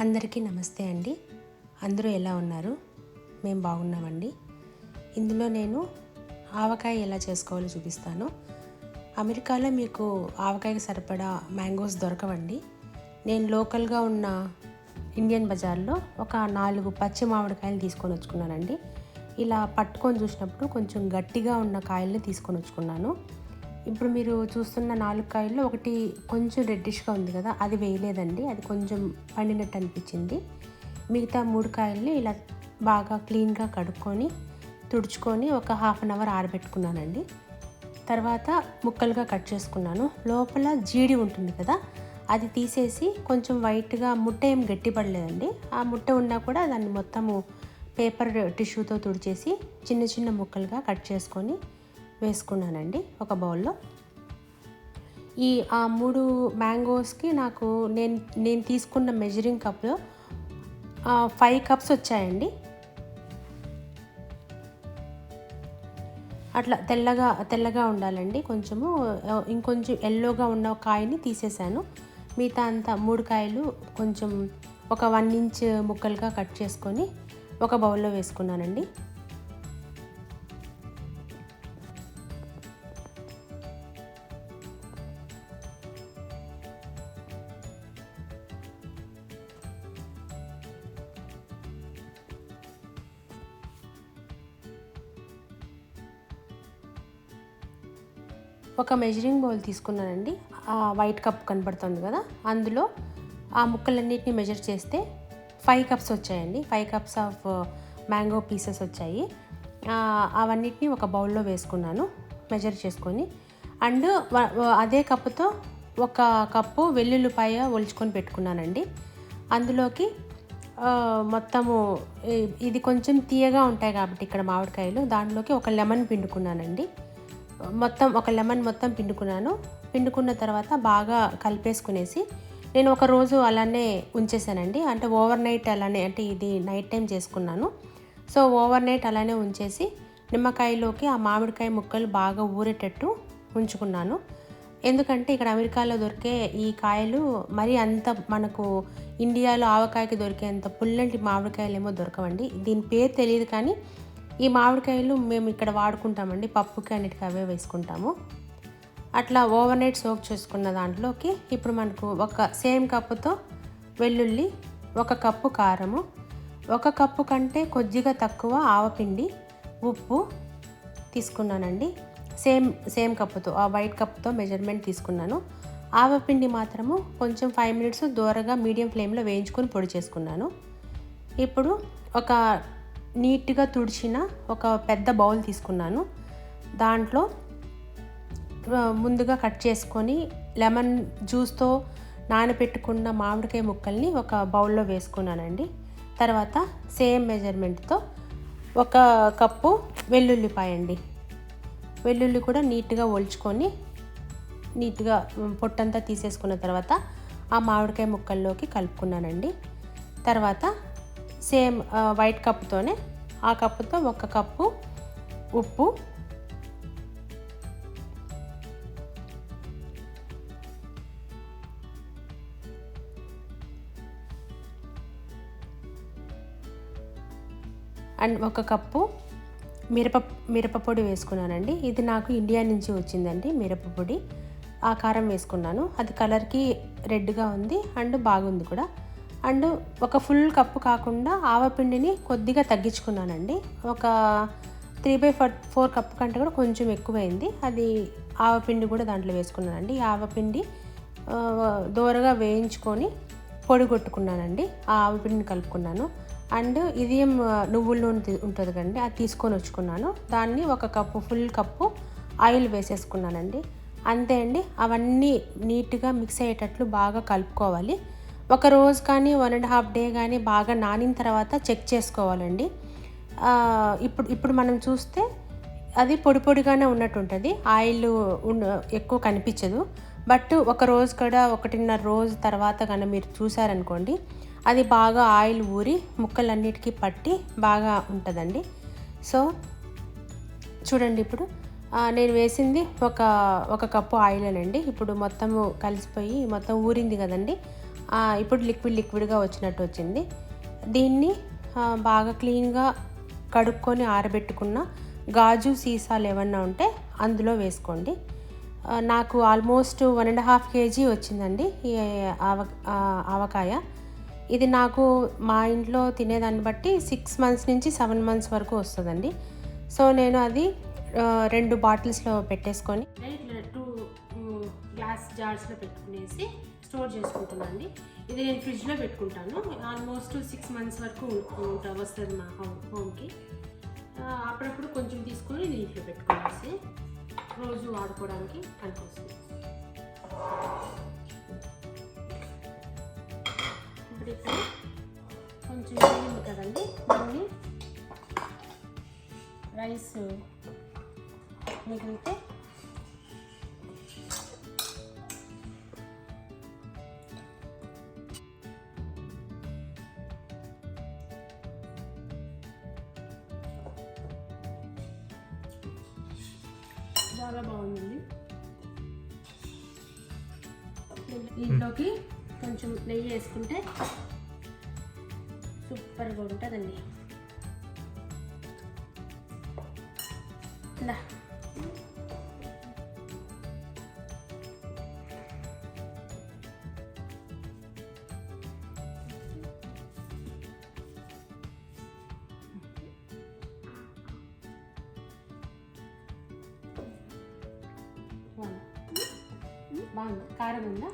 అందరికీ నమస్తే అండి. అందరూ ఎలా ఉన్నారు? మేము బాగున్నామండి. ఇందులో నేను ఆవకాయ ఎలా చేసుకోవాలో చూపిస్తాను. అమెరికాలో మీకు ఆవకాయకి సరిపడా మ్యాంగోస్ దొరకవండి. నేను లోకల్గా ఉన్న ఇండియన్ బజార్లో ఒక నాలుగు పచ్చి మామిడికాయలు తీసుకొని వచ్చుకున్నానండి. ఇలా పట్టుకొని చూసినప్పుడు కొంచెం గట్టిగా ఉన్న కాయల్ని తీసుకొని వచ్చుకున్నాను. ఇప్పుడు మీరు చూస్తున్న నాలుగు కాయల్లో ఒకటి కొంచెం రెడ్డిష్గా ఉంది కదా అది వేయలేదండి అది కొంచెం పండినట్టు అనిపించింది. మిగతా మూడు కాయల్ని ఇలా బాగా క్లీన్గా కడుక్కొని తుడుచుకొని ఒక హాఫ్ అన్ అవర్ ఆరబెట్టుకున్నానండి. తర్వాత ముక్కలుగా కట్ చేసుకున్నాను. లోపల జీడి ఉంటుంది కదా అది తీసేసి కొంచెం వైట్గా ముట్ట ఏం గట్టిపడలేదండి. ఆ ముట్ట ఉన్నా కూడా దాన్ని మొత్తము పేపర్ టిష్యూతో తుడిచేసి చిన్న చిన్న ముక్కలుగా కట్ చేసుకొని వేసుకున్నానండి ఒక బౌల్లో. ఈ ఆ మూడు మ్యాంగోస్కి నాకు నేను నేను తీసుకున్న మెజరింగ్ కప్లో ఫైవ్ కప్స్ వచ్చాయండి. అట్లా తెల్లగా తెల్లగా ఉండాలండి కొంచెము. ఇంకొంచెం ఎల్లోగా ఉన్న కాయని తీసేసాను. మిగతా అంతా మూడు కాయలు కొంచెం ఒక వన్ ఇంచ్ ముక్కలుగా కట్ చేసుకొని ఒక బౌల్లో వేసుకున్నానండి. ఒక మెజరింగ్ బౌల్ తీసుకున్నానండి. ఆ వైట్ కప్ కనపడుతుంది కదా అందులో ఆ ముక్కలన్నిటిని మెజర్ చేస్తే ఫైవ్ కప్స్ వచ్చాయండి. Five cups of mango pieces వచ్చాయి. అవన్నిటిని ఒక బౌల్లో వేసుకున్నాను మెజర్ చేసుకొని. అండ్ అదే కప్పుతో ఒక కప్పు వెల్లుల్లిపాయ ఒలుచుకొని పెట్టుకున్నానండి. అందులోకి మొత్తము ఇది కొంచెం తీయగా ఉంటాయి కాబట్టి ఇక్కడ మామిడికాయలు. దాంట్లోకి ఒక లెమన్ పిండుకున్నానండి. మొత్తం ఒక లెమన్ మొత్తం పిండుకున్నాను. పిండుకున్న తర్వాత బాగా కలిపేసుకునేసి నేను ఒక రోజు అలానే ఉంచేసానండి. అంటే ఓవర్ నైట్ అలానే అంటే ఇది నైట్ టైం చేసుకున్నాను. సో ఓవర్ నైట్ అలానే ఉంచేసి నిమ్మకాయలోకి ఆ మామిడికాయ ముక్కలు బాగా ఊరేటట్టు ఉంచుకున్నాను. ఎందుకంటే ఇక్కడ అమెరికాలో దొరికే ఈ కాయలు మరి అంత మనకు ఇండియాలో ఆవకాయకి దొరికేంత పుల్లటి మామిడికాయలు ఏమో దొరకవండి. దీని పేరు తెలియదు కానీ ఈ మామిడికాయలు మేము ఇక్కడ వాడుకుంటామండి పప్పుకి అన్నిటికీ అవే వేసుకుంటాము. అట్లా ఓవర్ నైట్ సోక్ చేసుకున్న దాంట్లోకి ఇప్పుడు మనకు ఒక సేమ్ కప్పుతో వెల్లుల్లి ఒక కప్పు కారము ఒక కప్పు కంటే కొద్దిగా తక్కువ ఆవపిండి ఉప్పు తీసుకున్నానండి. సేమ్ సేమ్ కప్పుతో ఆ వైట్ కప్తో మెజర్మెంట్ తీసుకున్నాను. ఆవపిండి మాత్రము కొంచెం ఫైవ్ మినిట్స్ దూరగా మీడియం ఫ్లేమ్లో వేయించుకొని పొడి చేసుకున్నాను. ఇప్పుడు ఒక నీట్గా తుడిచిన ఒక పెద్ద బౌల్ తీసుకున్నాను. దాంట్లో ముందుగా కట్ చేసుకొని లెమన్ జ్యూస్తో నానబెట్టుకున్న మామిడికాయ ముక్కల్ని ఒక బౌల్లో వేసుకున్నానండి. తర్వాత సేమ్ మెజర్మెంట్తో ఒక కప్పు వెల్లుల్లిపాయ అండి వెల్లుల్లి కూడా నీట్గా ఒలుచుకొని నీట్గా పొట్టంతా తీసేసుకున్న తర్వాత ఆ మామిడికాయ ముక్కల్లోకి కలుపుకున్నానండి. తర్వాత సేమ్ వైట్ కప్పుతోనే ఆ కప్పుతో ఒక కప్పు ఉప్పు. అండ్ ఒక కప్పు మిరప మిరపపొడి వేసుకున్నానండి. ఇది నాకు ఇండియా నుంచి వచ్చిందండి మిరపపొడి ఆ కారం వేసుకున్నాను. అది కలర్కి రెడ్గా ఉంది అండ్ బాగుంది కూడా. అండ్ ఒక ఫుల్ కప్పు కాకుండా ఆవపిండిని కొద్దిగా తగ్గించుకున్నానండి. ఒక three by four four cup కంటే కూడా కొంచెం ఎక్కువైంది. అది ఆవపిండి కూడా దాంట్లో వేసుకున్నానండి. ఈ ఆవపిండి దోరగా వేయించుకొని పొడి కొట్టుకున్నానండి. ఆ ఆవపిండిని కలుపుకున్నాను. అండ్ ఇదేం నువ్వుల నూనె ఉంటుంది కండి అది తీసుకొని వచ్చుకున్నాను. దాన్ని ఒక కప్పు ఫుల్ కప్పు ఆయిల్ వేసేసుకున్నానండి. అంతే అండి అవన్నీ నీట్గా మిక్స్ అయ్యేటట్లు బాగా కలుపుకోవాలి. ఒక రోజు కానీ వన్ అండ్ హాఫ్ డే కానీ బాగా నానిన తర్వాత చెక్ చేసుకోవాలండి. ఇప్పుడు ఇప్పుడు మనం చూస్తే అది పొడి పొడిగానే ఉన్నట్టు ఉంటుంది ఆయిల్ ఉన్న- ఎక్కువ కనిపించదు. బట్ ఒక రోజు కూడా ఒకటిన్నర రోజు తర్వాత కానీ మీరు చూసారనుకోండి అది బాగా ఆయిల్ ఊరి ముక్కలన్నిటికీ పట్టి బాగా ఉంటుందండి. సో చూడండి ఇప్పుడు. నేను వేసింది ఒక ఒక కప్పు ఆయిల్ అండి ఇప్పుడు మొత్తము కలిసిపోయి మొత్తం ఊరింది కదండి. ఇప్పుడు లిక్విడ్ లిక్విడ్గా వచ్చినట్టు వచ్చింది. దీన్ని బాగా క్లీన్గా కడుక్కొని ఆరబెట్టుకున్న గాజు సీసాలు ఏమన్నా ఉంటే అందులో వేసుకోండి. నాకు almost one and half KG వచ్చిందండి ఈ ఆవ ఆవకాయ. ఇది నాకు మా ఇంట్లో తినేదాన్ని బట్టి సిక్స్ మంత్స్ నుంచి సెవెన్ మంత్స్ వరకు వస్తుందండి. సో నేను అది రెండు బాటిల్స్లో పెట్టేసుకొని ఇట్లా టూ గ్లాస్ జార్స్లో పెట్టుకునేసి స్టోర్ చేసుకుంటున్నాను అండి ఇది నేను ఫ్రిడ్జ్లో పెట్టుకుంటాను. ఆల్మోస్ట్ సిక్స్ మంత్స్ వరకు వస్తుంది మా హోమ్ హోమ్కి. అప్పుడప్పుడు కొంచెం తీసుకొని ఇది ఇంట్లో రోజు వాడుకోవడానికి పనికొస్తుంది. ఇప్పుడు ఇక్కడ కొంచెం మిగిలింది కదండి. దాన్ని రైస్ మిగిలితే చాలా బాగుంది. దీంట్లోకి కొంచెం నెయ్యి వేసుకుంటే సూపర్గా ఉంటుందండి. ఇలా బాగుంది. కారం ఉందా?